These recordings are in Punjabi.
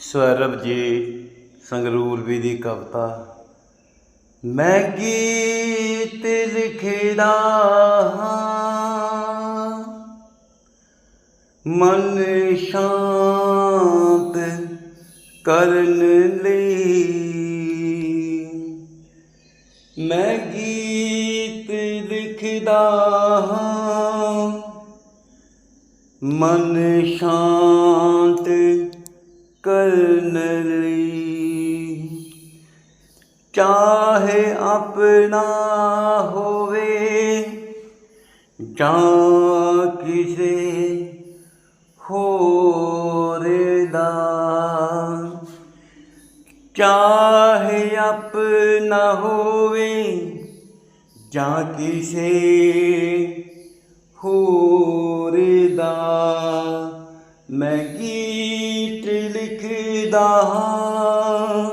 ਸਵਰਬ ਜੀ, ਸੰਗਰੂਰ ਵੀ ਦੀ ਕਵਿਤਾ। ਮੈਂ ਗੀਤ ਲਿਖਦਾ ਮਨ ਸ਼ਾਂਤ ਕਰਨ ਲਈ। ਮੈਂ ਗੀਤ ਲਿਖਦਾ ਮਨ ਸ਼ਾਂਤ ਕਰਨ ਲਈ। ਚਾਹੇ ਆਪਣਾ ਹੋਵੇ, ਜਾਂ ਕਿਸੇ ਹੋਰ ਦਾ। ਚਾਹੇ ਆਪਣਾ ਹੋਵੇ, ਜਾਂ ਕਿਸੇ ਹੋਰ ਦਾ। ਮੈਂ ਗੀਤ ਲਿਖਦਾ ਹਾਂ।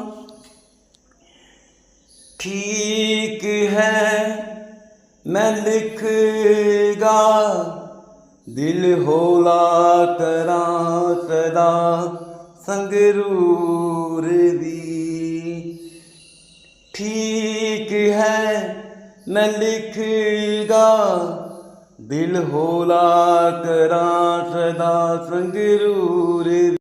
ਠੀਕ ਹੈ, ਮੈਂ ਲਿਖਗਾ। ਦਿਲ ਹੋਲਾ ਕਰਾਂ ਸਦਾ, ਸੰਗਰੂਰ ਦੀ ਠੀਕ ਹੈ, ਮੈਂ ਲਿਖਗਾ। ਦਿਲ ਹੌਲਾ ਕਰਾਂ ਸਦਾ ਸੰਗਰੂਰ